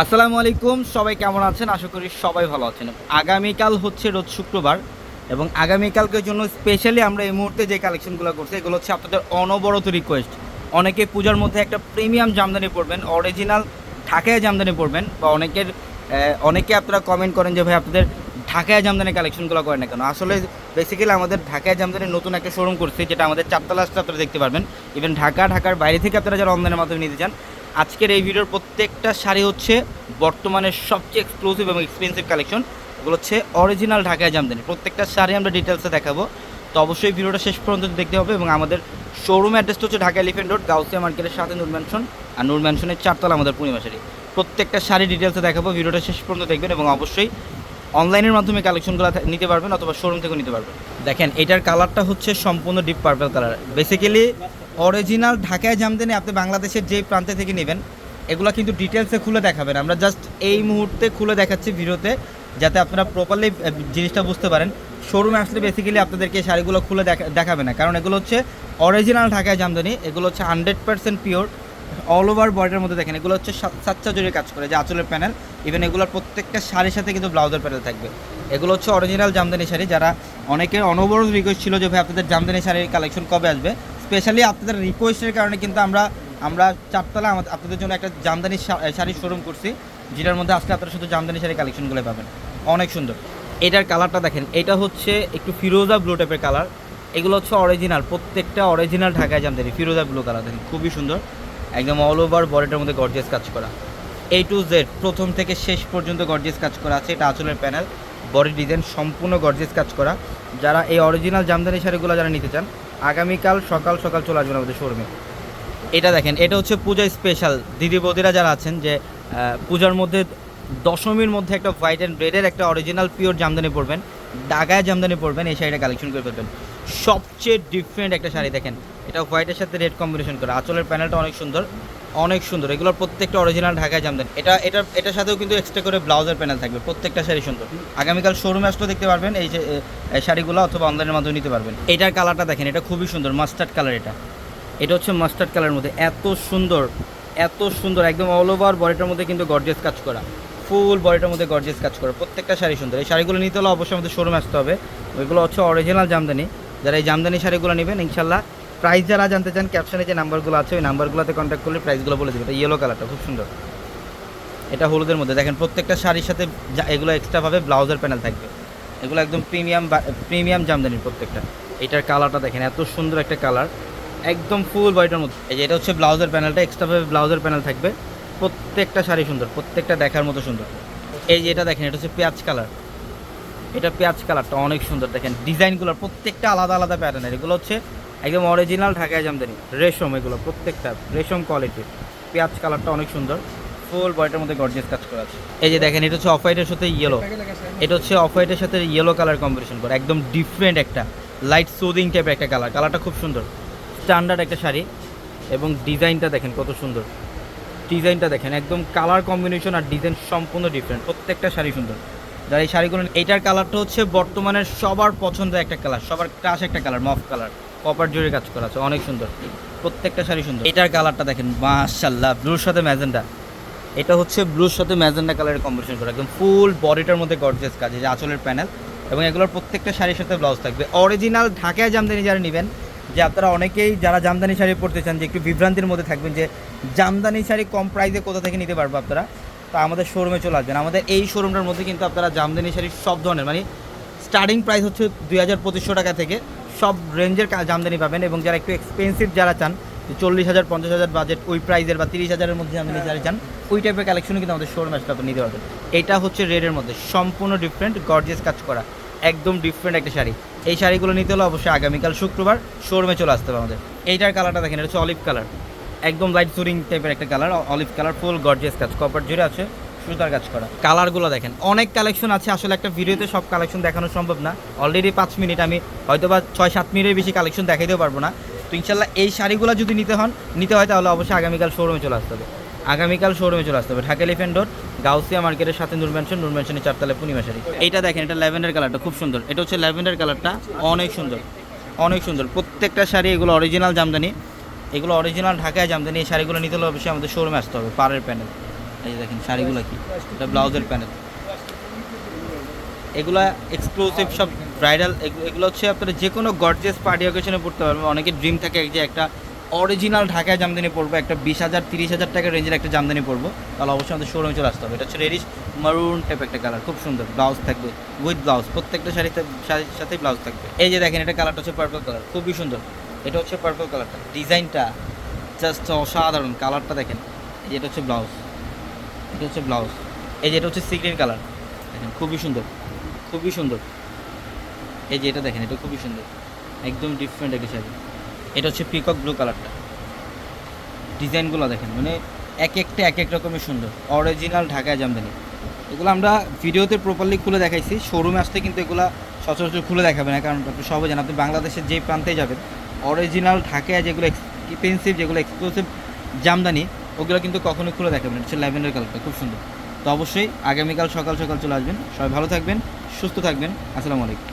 আসসালামু আলাইকুম, সবাই কেমন আছেন? আশা করি সবাই ভালো আছেন। আগামীকাল হচ্ছে রোজ শুক্রবার এবং আগামীকালকের জন্য স্পেশালি আমরা এই মুহূর্তে যে কালেকশনগুলো করছি, এগুলো হচ্ছে আপনাদের অনবরত রিকোয়েস্ট অনেকে পূজার মধ্যে একটা প্রিমিয়াম জামদানি পড়বেন অরিজিনাল ঢাকায় জামদানি পড়বেন বা অনেকের অনেকে আপনারা কমেন্ট করেন যে, ভাই, আপনাদের ঢাকায় জামদানি কালেকশনগুলো করেন না কেন? আসলে বেসিক্যালি আমাদের ঢাকায় জামদানি নতুন একটা শোরুম করছে, যেটা আমাদের চারতলা আসতে আপনারা দেখতে পারবেন। ইভেন ঢাকা, ঢাকার বাইরে থেকে আপনারা যারা অনলাইনের মাধ্যমে নিতে চান আজকের এই ভিডিওর প্রত্যেকটা শাড়ি হচ্ছে বর্তমানে সবচেয়ে এক্সক্লুসিভ এবং এক্সপেন্সিভ কালেকশন এগুলো হচ্ছে অরিজিনাল ঢাকায় জামদানি। প্রত্যেকটা শাড়ি আমরা ডিটেলসে দেখাবো। তো অবশ্যই ভিডিওটা শেষ পর্যন্ত দেখতে হবে এবং আমাদের শোরুম অ্যাড্রেসটা হচ্ছে ঢাকা এলিফেন্ট রোড গাউসিয়া মার্কেটের সাথে নূর ম্যানশন আর নূর ম্যানশনের চারতলা আমাদের পূর্ণিমা শাড়ি। প্রত্যেকটা শাড়ি ডিটেলসে দেখাবো, ভিডিওটা শেষ পর্যন্ত দেখবেন এবং অবশ্যই অনলাইনের মাধ্যমে কালেকশনগুলো নিতে পারবেন অথবা শোরুম থেকেও নিতে পারবেন। দেখেন, এটার কালারটা হচ্ছে সম্পূর্ণ deep purple colour basically original ঢাকায় জামদানি আপনি বাংলাদেশের যে প্রান্তে থেকে নেবেন, এগুলো কিন্তু ডিটেলসে খুলে দেখাবেন। আমরা জাস্ট এই মুহূর্তে খুলে দেখাচ্ছি ভিডিওতে, যাতে আপনারা প্রপারলি জিনিসটা বুঝতে পারেন। শোরুমে আসলে বেসিক্যালি আপনাদেরকে শাড়িগুলো খুলে দেখা, দেখাবে না। কারণ এগুলো হচ্ছে অরিজিনাল ঢাকায় জামদানি এগুলো হচ্ছে hundred percent pure all over বডির মধ্যে দেখেন, এগুলো হচ্ছে সাত- সাতটা কাজ করে, যে আঁচলের প্যানেল ইভেন এগুলোর প্রত্যেকটা শাড়ির সাথে কিন্তু ব্লাউজের প্যানেল থাকবে। এগুলো হচ্ছে অরিজিনাল জামদানি শাড়ি, যারা অনেকের অনবরত রিকোয়েস্ট ছিল যে, ভাই, আপনাদের জামদানি শাড়ির কালেকশন কবে আসবে? স্পেশালি আপনাদের রিকোয়েস্টের কারণে কিন্তু আমরা আমরা চারতলা আমাদের, আপনাদের জন্য একটা জামদানি শাড়ির শোরুম করছি, যেটার মধ্যে আজকে আপনারা শুধু জামদানি শাড়ি কালেকশনগুলো পাবেন। অনেক সুন্দর। এটার কালারটা দেখেন, এটা হচ্ছে একটু ফিরোজা ব্লু টাইপের কালার এগুলো হচ্ছে অরিজিনাল প্রত্যেকটা অরিজিনাল ঢাকায় জামদানি, ফিরোজা ব্লু কালার দেখেন, খুবই সুন্দর। একদম অল ওভার বডিটার মধ্যে গর্জিয়াস কাজ করা। এ টু জেড প্রথম থেকে শেষ পর্যন্ত গর্জিয়াস কাজ করা আছে, এটা আঁচলের প্যানেল বডি ডিজাইন সম্পূর্ণ গর্জিয়াস কাজ করা। যারা এই অরিজিনাল জামদানি শাড়িগুলো যারা নিতে চান আগামীকাল সকাল সকাল চলে আসবেন আমাদের শোরুমে এটা দেখেন, এটা হচ্ছে পূজা স্পেশাল দিদি বৌদিরা যারা আছেন যে পূজার মধ্যে দশমীর মধ্যে একটা হোয়াইট অ্যান্ড রেডের একটা অরিজিনাল পিওর জামদানি পরবেন ডাগায় জামদানি পরবেন, এই শাড়িটা কালেকশন করে ফেলবেন। সবচেয়ে ডিফারেন্ট একটা শাড়ি দেখেন, এটা হোয়াইটের সাথে রেড কম্বিনেশন করে। আঁচলের প্যানেলটা অনেক সুন্দর। অনেক সুন্দর। এগুলোর প্রত্যেকটা অরিজিনাল ঢাকায় জামদানি। এটা এটা এটার সাথেও কিন্তু এক্সট্রা করে ব্লাউজের প্যানেল থাকবে। প্রত্যেকটা শাড়ি সুন্দর। আগামীকাল শোরুমে আসলেও দেখতে পারবেন, এই যে শাড়িগুলো অথবা অনলাইনের মাধ্যমে নিতে পারবেন। এটার কালারটা দেখেন, এটা খুবই সুন্দর মাস্টার্ড কালার এটা। এটা হচ্ছে মাস্টার্ড কালারের মধ্যে এত সুন্দর এত সুন্দর, একদম অল ওভার বডিটার মধ্যে কিন্তু গর্জিয়াস কাজ করা। ফুল বডিটার মধ্যে গর্জিয়াস কাজ করা। প্রত্যেকটা শাড়ি সুন্দর। এই শাড়িগুলো নিতে হলে অবশ্যই আমাদের শোরুমে আসতে হবে। ওইগুলো হচ্ছে অরিজিনাল জামদানি। যারা এই জামদানি শাড়িগুলো নেবেন, ইনশাল্লাহ প্রাইস যারা জানতে চান ক্যাপশনে যে নাম্বারগুলো আছে, ওই নাম্বারগুলোতে কন্ট্যাক্ট করলে প্রাইসগুলো বলে দেবে। এটা ইয়েলো কালারটা খুব সুন্দর। এটা হলুদের মধ্যে। দেখেন, প্রত্যেকটা শাড়ির সাথে এগুলো এক্সট্রাভাবে ব্লাউজের প্যানেল থাকবে। এগুলো একদম প্রিমিয়াম প্রিমিয়াম জামদানির প্রত্যেকটা। এটার কালারটা দেখেন, এত সুন্দর একটা কালার একদম ফুল বডিটার মধ্যে। এই যে এটা হচ্ছে ব্লাউজের প্যানেলটা এক্সট্রাভাবে ব্লাউজের প্যানেল থাকবে। প্রত্যেকটা শাড়ি সুন্দর, প্রত্যেকটা দেখার মতো সুন্দর। এই যে এটা দেখেন, এটা হচ্ছে পেঁয়াজ কালার এটা পেঁয়াজ কালারটা অনেক সুন্দর, দেখেন ডিজাইনগুলো প্রত্যেকটা আলাদা আলাদা প্যাটার্নের এগুলো হচ্ছে একদম অরিজিনাল ঢাকায় জামদানি রেশম এগুলো প্রত্যেকটা, রেশম কোয়ালিটির পেঁয়াজ কালারটা অনেক সুন্দর। ফুল বডিটার মধ্যে গর্জিয়াস কাজ করা আছে। এই যে দেখেন, এটা হচ্ছে অফ হোয়াইটের সাথে ইয়েলো এটা হচ্ছে অফ হোয়াইটের সাথে ইয়েলো কালার কম্বিনেশন করা। একদম ডিফারেন্ট একটা লাইট সুদিং টাইপের একটা কালার কালারটা খুব সুন্দর। স্ট্যান্ডার্ড একটা শাড়ি। এবং ডিজাইনটা দেখেন কত সুন্দর। ডিজাইনটা দেখেন, একদম কালার কম্বিনেশন আর ডিজাইন সম্পূর্ণ ডিফারেন্ট প্রত্যেকটা শাড়ি সুন্দর। যারা এই শাড়িগুলো, এইটার কালারটা হচ্ছে বর্তমানে সবার পছন্দের একটা কালার, সবার ক্রাশ একটা কালার, মফ কালার। কপার জুড়ে কাজ করা আছে, অনেক সুন্দর। প্রত্যেকটা শাড়ি সুন্দর। এটার কালারটা দেখেন মাশাল্লাহ ব্লুর সাথে ম্যাজেন্ডা। এটা হচ্ছে ব্লুর সাথে ম্যাজেন্ডা কালারের কম্বিনেশন করা, একদম ফুল বডিটার মধ্যে গর্জেস কাজ, এই যে আঁচলের প্যানেল এবং এগুলোর প্রত্যেকটা শাড়ির সাথে ব্লাউজ থাকবে। অরিজিনাল ঢাকায় জামদানি যারা নেবেন, যে আপনারা অনেকেই যারা জামদানি শাড়ি পরতে চান, যে একটু বিভ্রান্তির মধ্যে থাকবেন, যে জামদানি শাড়ি কম প্রাইসে কোথা থেকে নিতে পারব আপনারা? তা আমাদের শোরুমে চলে আসবেন। আমাদের এই শোরুমটার মধ্যে কিন্তু আপনারা জামদানি শাড়ির সব ধরনের মানে স্টার্টিং প্রাইস হচ্ছে দুই হাজার পঁচিশশো টাকা থেকে সব রেঞ্জের জামদানি পাবেন এবং যারা একটু এক্সপেন্সিভ যারা চান যে চল্লিশ হাজার পঞ্চাশ হাজার বাজেট ওই প্রাইজের বা তিরিশ হাজারের মধ্যে জামদানি যারা চান ওই টাইপের কালেকশনও কিন্তু আমাদের শোরুমে আসলে আপনি নিতে পারবেন। এটা হচ্ছে রেডের মধ্যে সম্পূর্ণ ডিফারেন্ট গর্জেস কাজ করা একদম ডিফারেন্ট একটা শাড়ি। এই শাড়িগুলো নিতে হলে অবশ্যই আগামীকাল শুক্রবার শোরুমে চলে আসতে হবে আমাদের। এইটার কালারটা দেখেন এটা হচ্ছে অলিভ কালার একদম লাইট সুরিং টাইপের একটা colour olive colour full gorgeous কাজ কপার জুড়ে আছে, সুতার কাজ করা। কালারগুলো দেখেন, অনেক কালেকশন আছে, আসলে একটা ভিডিওতে সব কালেকশন দেখানো সম্ভব না। অলরেডি পাঁচ মিনিট আমি হয়তো বা ছয় সাত মিনিটের বেশি কালেকশন দেখাইতেও পারব না। তো ইনশাল্লাহ এই শাড়িগুলো যদি নিতে হন, নিতে হয় তাহলে অবশ্যই আগামীকাল শোরুমে চলে আসতে হবে। আগামীকাল শোরুমে চলে আসতে হবে। ঢাকা এলিফেন্ট রোড গাউসিয়া মার্কেটের সাথে নূর ম্যানশন নূর পূর্ণিমা শাড়ি। এইটা দেখেন, এটা ল্যাভেন্ডার কালারটা খুব সুন্দর। এটা হচ্ছে ল্যাভেন্ডার কালারটা অনেক সুন্দর। অনেক সুন্দর। প্রত্যেকটা শাড়ি এগুলো অরিজিনাল জামদানি। এগুলো অরিজিনাল ঢাকায় জামদানি, এই শাড়িগুলো নিতে হলে অবশ্যই আমাদের শোরুমে আসতে হবে, পাড়ের প্যানেল এই যে দেখেন, শাড়িগুলো কি? এটা ব্লাউজের প্যানেল এগুলা এক্সক্লুসিভ সব ব্রাইডাল এগুলো হচ্ছে আপনারা যে কোনো গর্জেস পার্টি অকেশনে পড়তে পারবেন অনেকের ড্রিম থাকে যে একটা অরিজিনাল ঢাকায় জামদানি পরবো, একটা বিশ হাজার, তিরিশ হাজার টাকার রেঞ্জের একটা জামদানি পরবো। তাহলে অবশ্যই আমাদের শোরুমে চলে আসতে হবে। এটা হচ্ছে রেডিশ মারুন টাইপ একটা কালার খুব সুন্দর। ব্লাউজ থাকবে উইথ ব্লাউজ প্রত্যেকটা শাড়িতে, শাড়ির সাথেই ব্লাউজ থাকবে। এই যে দেখেন, এটা কালারটা হচ্ছে পার্পল কালার খুবই সুন্দর। এটা হচ্ছে পার্পল কালারটা ডিজাইনটা জাস্ট অসাধারণ কালারটা দেখেন। এই যে এটা হচ্ছে ব্লাউজ এটা হচ্ছে ব্লাউজ এই যে এটা হচ্ছে সিগ্রিন কালার দেখেন, খুবই সুন্দর। খুবই সুন্দর। এই যে এটা দেখেন, এটা খুবই সুন্দর। একদম ডিফারেন্ট একটা শাড়ি। এটা হচ্ছে পিকক ব্লু কালারটা ডিজাইনগুলো দেখেন মানে এক একটা, এক এক রকমের সুন্দর। অরিজিনাল ঢাকায় জামদানি। এগুলো আমরা ভিডিওতে প্রপারলি খুলে দেখাইছি। শোরুমে আসতে কিন্তু এগুলো সচরাচর খুলে দেখাবে না, কারণ আপনি সবাই জানেন, আপনি বাংলাদেশের যে প্রান্তে যাবেন অরিজিনাল থাকে যেগুলো এক্সপেন্সিভ যেগুলো এক্সক্লুসিভ জামদানি, ওগুলো কিন্তু কখনো খুলে দেখাবেন হচ্ছে ল্যাভেন্ডার কালারটা, খুব সুন্দর। তো অবশ্যই আগামীকাল সকাল সকাল চলে আসবেন। সবাই ভালো থাকবেন, সুস্থ থাকবেন। আসসালামু আলাইকুম।